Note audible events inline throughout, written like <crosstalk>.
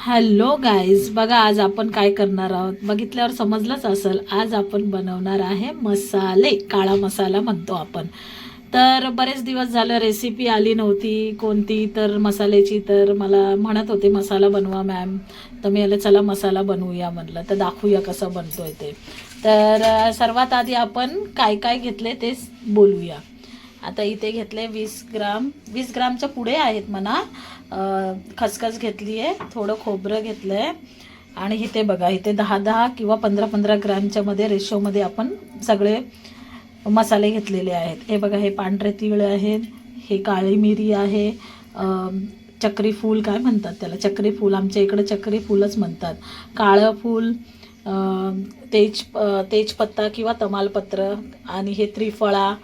Hello guys बघा आज आपण काय करणार आहोत? बघितल्यावर समजलंच असेल आज आपण बनवणार आहे मसाले काळा मसाला म्हणतो आपण. तर बरेच दिवस झालं रेसिपी आली नव्हती कोणती तर मसाल्याची तर मला म्हणत होते मसाला बनवा मॅम तर मी आलं चला मसाला बनवूया म्हटलं तर दाखवूया कसं बनतो आहे ते. तर सर्वात आधी आपण काय काय घेतले ते बोलूया. आता इथे घेतले वीस ग्राम. वीस ग्रामच्या पुढे आहेत म्हणा. खसखस घेतली आहे थोडं खोबरं घेतलं आहे आणि इथे बघा इथे दहा दहा किंवा पंधरा पंधरा ग्रॅमच्या मध्ये रेशोमध्ये आपण सगळे मसाले घेतलेले आहेत. हे बघा हे पांढरे तीळ आहेत हे काळी मिरी आहे चक्री फूल काय म्हणतात त्याला? चक्री फूल आमच्या इकडे चक्री फूलच म्हणतात. काळं फूल तेज तेजपत्ता किंवा तमालपत्र आणि हे त्रिफळा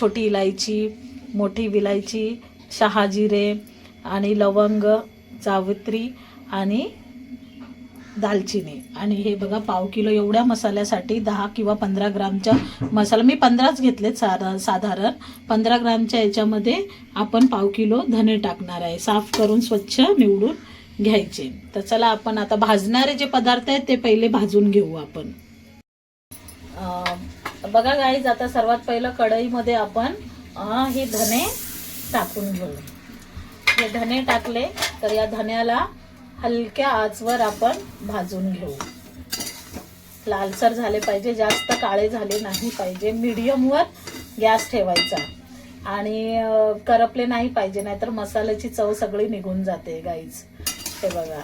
छोटी इलायची मोठी विलायची शहाजिरे आणि लवंग जावित्री आणि दालचिनी. आणि हे बघा पाव किलो एवढ्या मसाल्यासाठी दहा किंवा पंधरा ग्रामच्या मसाला. मी पंधराच घेतलेत साधा साधारण. पंधरा ग्रामच्या याच्यामध्ये आपण पाव किलो धने टाकणार आहे. साफ करून स्वच्छ निवडून घ्यायचे. तर चला आपण आता भाजणारे जे पदार्थ आहेत ते पहिले भाजून घेऊ आपण. बघा गाईज आता सर्वात पहिलं कढईमध्ये आपण हे धने टाकून घेऊ. हे धने टाकले तर या धन्याला हलक्या आचवर आपण भाजून घेऊ. लालसर झाले पाहिजे जास्त काळे झाले नाही पाहिजे. मिडियमवर गॅस ठेवायचा. आणि करपले नाही पाहिजे नाहीतर मसाल्याची चव सगळी निघून जाते गाईज हे बघा.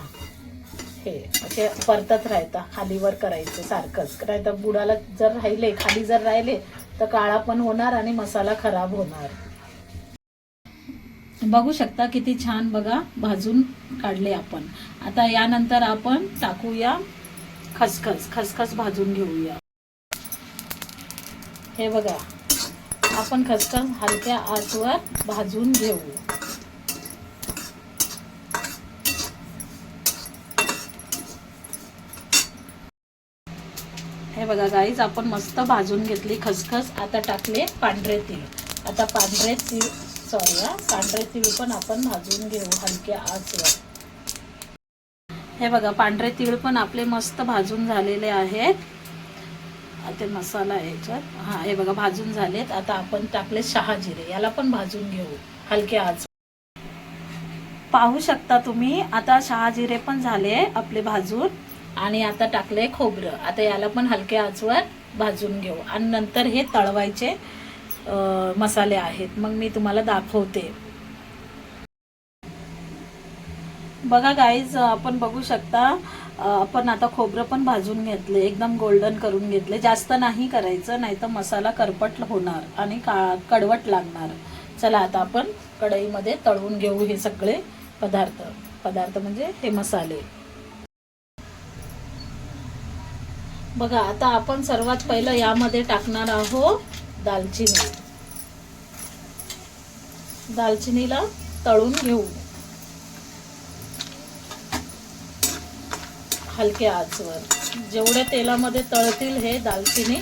हे असे परतत राहता खालीवर करायचं सारखंच. नाही तर बुडाला जर राहिले खाली जर राहिले तर काळा पण होणार आणि मसाला खराब होणार. बघू शकता किती छान बघा भाजून काढले आपण. आता यानंतर आपण टाकूया खसखस खसखस भाजून घेऊया. हे बघा आपण खसखस हलक्या आचवर भाजून घेऊ. हे बघा गाईज आपण मस्त भाजून घेतली खसखस. आता टाकले पांढरे तीळ. आता पांढरे तीळ सॉरी हा पांढरे तीळ पण आपण भाजून घेऊ हलक्या आचवर. हे बघा पांढरे तीळ पण आपले मस्त भाजून झालेले आहेत. ते मसाला याच्यात. हा हे बघा भाजून झालेत. आता आपण टाकले शहाजिरे याला पण भाजून घेऊ हलक्या आच पाहू शकता तुम्ही आता शहाजिरे पण झाले आपले भाजून. आणि आता टाकले खोबरं. आता याला पण हलक्या आचवर भाजून घेऊ. आणि नंतर हे तळवायचे. मसाले आहेत. मग मी तुम्हाला दाखवते. बघा गाईज आपण बघू शकता आपण आता खोबरं पण भाजून घेतले एकदम गोल्डन करून घेतले. जास्त नाही करायचं नाही तर मसाला करपट होणार आणि का कडवट लागणार. चला आता आपण कढईमध्ये तळून घेऊ हे सगळे पदार्थ. पदार्थ म्हणजे हे मसाले. बघा आता आपण सर्वात पहिलं यामध्ये टाकणार आहोत. दालचिनी. दालचिनीला तळून घेऊ. हलक्या आचवर. जेवढ्या तेलामध्ये तळतील हे दालचिनी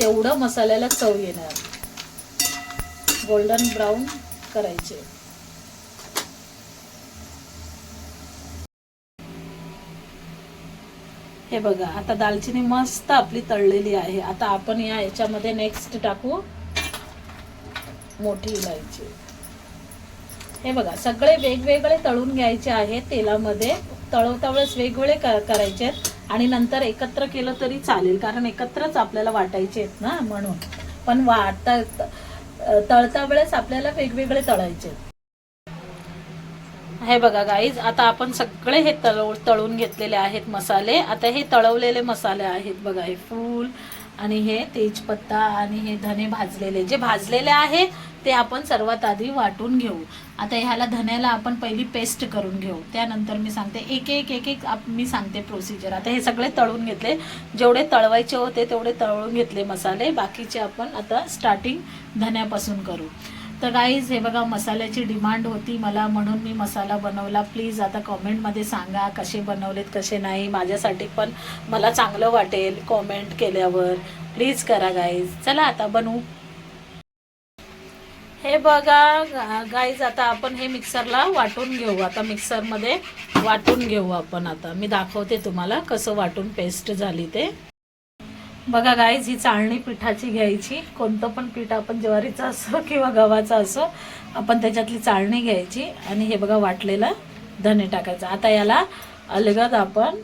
तेवढं मसाल्याला चव येणार. गोल्डन ब्राऊन करायचे. हे बघा आता दालचिनी मस्त आपली तळलेली आहे. आता आपण या याच्यामध्ये नेक्स्ट टाकू मोठी इलायची. हे बघा सगळे वेगवेगळे तळून घ्यायचे आहेत तेलामध्ये. तळवता वेळेस वेगवेगळे करायचे आहेत. आणि नंतर एकत्र केलं तरी चालेल कारण एकत्रच आपल्याला वाटायचे आहेत ना म्हणून. पण वाटता तळता वेळेस आपल्याला वेगवेगळे तळायचे हे बघा गाईज आता आपण सगळे हे तळव तळून घेतलेले आहेत मसाले. आता हे तळवलेले मसाले आहेत बघा हे फूल आणि हे तेजपत्ता आणि हे धने भाजलेले. जे भाजलेले आहे ते आपण सर्वात आधी वाटून घेऊ. आता ह्याला धन्याला आपण पहिली पेस्ट करून घेऊ. त्यानंतर मी सांगते एक एक एक एक मी सांगते प्रोसिजर आता हे सगळे तळून घेतले. जेवढे तळवायचे होते तेवढे तळून घेतले मसाले. बाकीचे आपण आता स्टार्टिंग धन्यापासून करू. तर गाईज हे बघा मसाल्याची डिमांड होती मला म्हणून मी मसाला बनवला. प्लीज आता कॉमेंटमध्ये सांगा कसे बनवलेत कसे नाही. माझ्यासाठी पण मला चांगलं वाटेल कॉमेंट केल्यावर. प्लीज करा गाईज चला आता बनवू. हे हे बघा गाईज आता आपण हे मिक्सरला वाटून घेऊ. आता मिक्सरमध्ये वाटून घेऊ आपण आता. मी दाखवते तुम्हाला कसं वाटून पेस्ट झाली ते. बघा गाईज ही चाळणी पिठाची घ्यायची. कोणतं पण पीठ आपण ज्वारीचं असो किंवा गव्हाचं असो आपण त्याच्यातली चाळणी घ्यायची आणि हे बघा वाटलेलं धने टाकायचं. आता याला अलगद आपण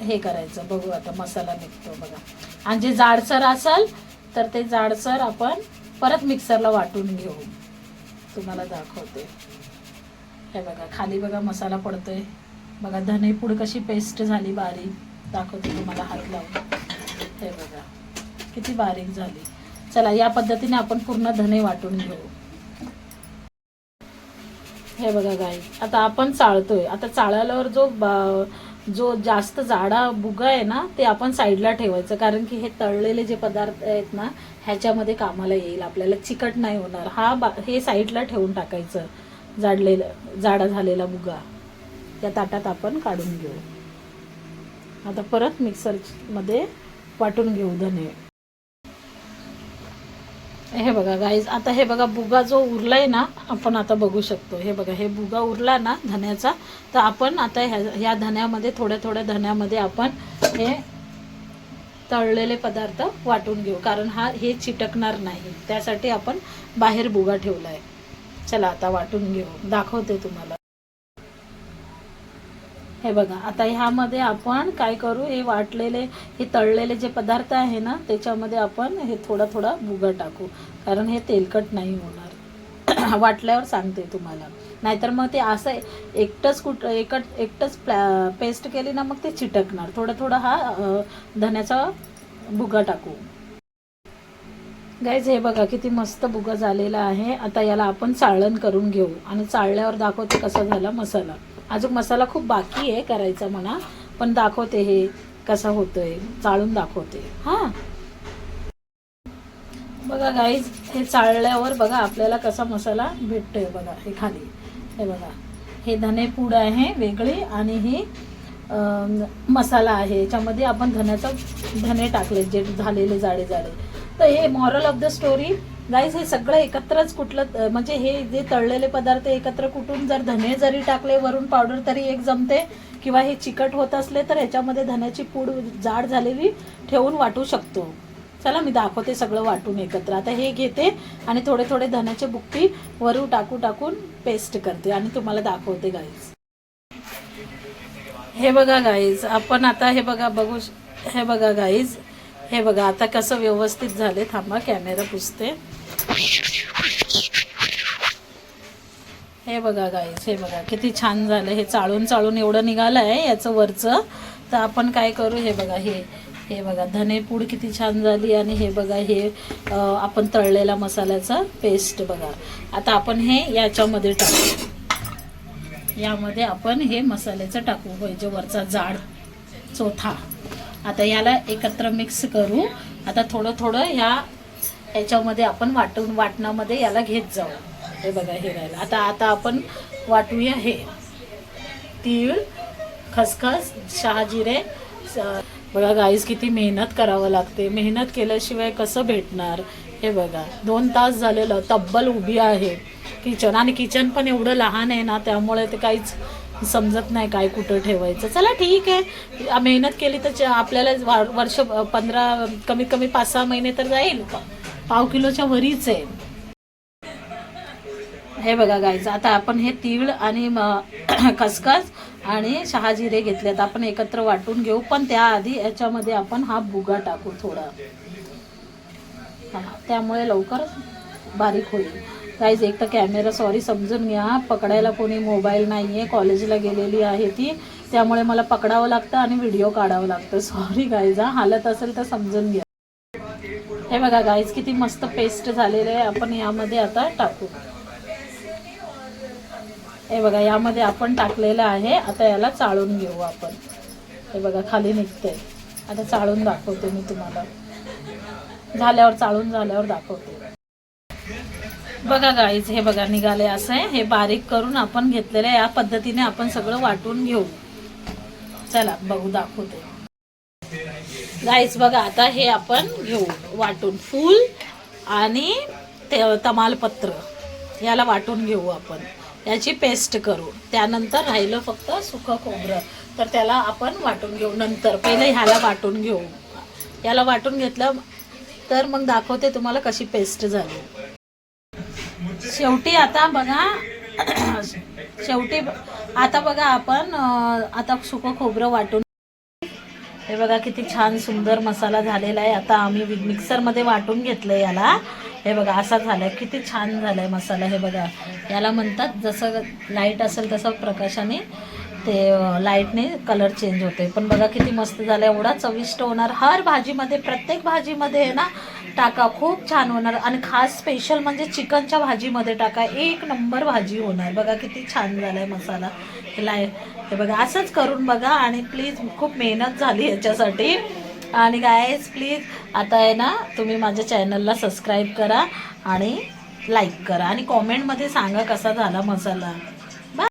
हे करायचं. बघू आता मसाला निघतो बघा. आणि जे जाडसर असेल तर ते जाडसर आपण परत मिक्सरला वाटून घेऊ. तुम्हाला दाखवते. हे बघा खाली बघा मसाला पडतोय. बघा धने पूड कशी पेस्ट झाली बारीक. दाखवते तुम्हाला हात लावून. हे बघा किती बारीक झाली. चला या पद्धतीने आपण पूर्ण धने वाटून घेऊ. हे बघा गाई आता आपण चाळतोय. आता चाळल्यावर जो जो जास्त जाडा बुगा आहे ना ते आपण साईडला ठेवायचं. कारण की हे तळलेले जे पदार्थ आहेत ना ह्याच्यामध्ये कामाला येईल. आपल्याला चिकट नाही होणार. हा बा हे साईडला ठेवून टाकायचं. जाडलेलं जाडा झालेला बुगा. त्या ताटात आपण काढून घेऊ. आता परत मिक्सरमध्ये वाटून घेऊ धने. हे बघा गाईज आता हे बघा बुगा जो उरलाय ना आपण आता बघू शकतो. हे बघा हे बुगा उरला ना धन्याचा तर आपण आता ह्या ह्या धन्यामध्ये थोड्या थोड्या धन्यामध्ये आपण हे तळलेले पदार्थ वाटून घेऊ. कारण हा हे चिटकणार नाही. त्यासाठी आपण बाहेर बुगा ठेवला आहे चला आता वाटून घेऊ. दाखवते तुम्हाला. हे बघा आता ह्यामध्ये आपण काय करू हे वाटलेले हे तळलेले जे पदार्थ आहे ना त्याच्यामध्ये आपण हे थोडा थोडा बुगा टाकू. कारण हे तेलकट नाही होणार. <clears throat> वाटल्यावर सांगते तुम्हाला. नाहीतर मग ते असं एकटंच कुठं एकट एकटंच प्लॅ पेस्ट केली ना मग ते चिटकणार. थोडं थोडं हा धण्याचा धन्याचा बुगा टाकू. गाईज हे बघा किती मस्त बुगा झालेला आहे. आता याला आपण चाळण करून घेऊ. आणि चाळल्यावर दाखवते कसा झाला मसाला. अजून मसाला खूप बाकी आहे करायचा म्हणा पण दाखवते हे कसा होतोय चाळून दाखवते. हां. बघा गाईज हे चाळल्यावर बघा आपल्याला कसा मसाला भेटतोय बघा हे खाली. हे बघा. हे धने पूड आहे वेगळी आणि ही मसाला आहे. याच्यामध्ये आपण धन्याचा धने टाकले जे झालेले जाडे जाडे तर हे moral of the story guys हे सगळं एकत्रच कुठलं म्हणजे हे जे तळलेले पदार्थ एकत्र कुठून जर धने जरी टाकले वरून पावडर तरी एक जमते किंवा हे चिकट होत असले तर ह्याच्यामध्ये धन्याची पूड जाड झालेली ठेवून वाटू शकतो. चला मी दाखवते सगळं वाटून एकत्र. आता हे घेते आणि थोडे थोडे धन्याचे बुक्की वरू टाकू टाकून पेस्ट करते. आणि तुम्हाला दाखवते गाईज हे बघा गाईज आपण आता हे बघा बघू हे बघा गाईज हे बघा आता कसं व्यवस्थित झाले थांबा कॅमेरा पुसते. हे बघा गाईज हे बघा किती छान झालं. हे चाळून चाळून एवढं निघालं आहे याचं वरचं. तर आपण काय करू हे बघा हे हे बघा धनेपूड किती छान झाली आणि हे बघा हे आपण तळलेला मसाल्याचा पेस्ट बघा. आता आपण हे याच्यामध्ये टाकू. यामध्ये आपण हे मसाल्याचं टाकू पाहिजे वरचा जाड चोथा. आता याला एकत्र मिक्स करू. आता थोडं थोडं ह्या याच्यामध्ये आपण वाटून वाटणामध्ये याला घेत जाऊ. हे बघा हे राहिलं. आता आता आपण वाटूया हे. तीळ खसखस शहाजिरे बघा गाईस किती मेहनत करावं लागते. मेहनत केल्याशिवाय कसं भेटणार? हे बघा. दोन तास झालेलं तब्बल उभी आहे. किचन आणि किचन पण एवढं लहान आहे ना त्यामुळे ते काहीच समजत नाही काय कुठं ठेवायचं. चला ठीक आहे. मेहनत केली तर च- आपल्याला वर्ष पंधरा कमीत कमी पाच सहा महिने तर जाईल. पाव किलोच्या वरीच आहे. हे बघा गायचं आता आपण हे तीळ आणि म- <clears throat> खसखस आणि शहाजिरे घेतलेत. आपण एकत्र वाटून घेऊ पण त्याआधी याच्यामध्ये आपण हा बुगा टाकू थोडा. हा, त्यामुळे लवकर बारीक होईल. गाईज एक तर कॅमेरा सॉरी समजून घ्या. पकडायला कोणी मोबाईल नाही आहे कॉलेजला गेलेली आहे ती. त्यामुळे मला पकडावं लागतं आणि व्हिडिओ काढावं लागतं. सॉरी गाईज हा. हालत असेल तर समजून घ्या. हे बघा गाईज किती मस्त पेस्ट झालेलं आहे. आपण यामध्ये आता टाकू. हे बघा यामध्ये आपण टाकलेलं आहे. आता याला चाळून घेऊ आपण. हे बघा खाली निघते आता चाळून दाखवते मी तुम्हाला. झाल्यावर चाळून झाल्यावर दाखवते. बघा गाईज हे बघा निघाले असं आहे. हे बारीक करून आपण घेतलेलं आहे. या पद्धतीने आपण सगळं वाटून घेऊ. चला बघू दाखवते. गाईज बघा आता हे आपण घेऊ. वाटून फूल आणि ते तमालपत्र. याला वाटून घेऊ आपण. याची पेस्ट करू. त्यानंतर राहिलं फक्त सुखं खोबरं. तर त्याला आपण वाटून घेऊ नंतर. पहिले ह्याला वाटून घेऊ. याला वाटून घेतलं तर मग दाखवते तुम्हाला कशी पेस्ट झाली. शेवटी आता बघा शेवटी आता बघा आपण आता सुकं खोबरं वाटून हे बघा किती छान सुंदर मसाला झालेला आहे. आता आम्ही मिक्सरमध्ये वाटून घेतलं याला. हे बघा असा झालाय. किती छान झालाय मसाला हे बघा. याला म्हणतात जसं लाइट असेल तसं प्रकाशाने ते लाईटने कलर चेंज होते पण बघा किती मस्त झालं एवढा चविष्ट होणार. हर भाजीमध्ये प्रत्येक भाजीमध्ये आहे ना टाका. खूप छान होणार. आणि खास स्पेशल म्हणजे चिकनच्या भाजीमध्ये टाका. एक नंबर भाजी होणार. बघा किती छान झालाय मसाला. हे लाय हे बघा असंच करून बघा. आणि प्लीज खूप मेहनत झाली याच्यासाठी आणि गायज प्लीज आता आहे ना तुम्ही माझ्या चॅनलला सबस्क्राईब करा आणि लाईक करा. आणि कॉमेंटमध्ये सांगा कसा झाला मसाला.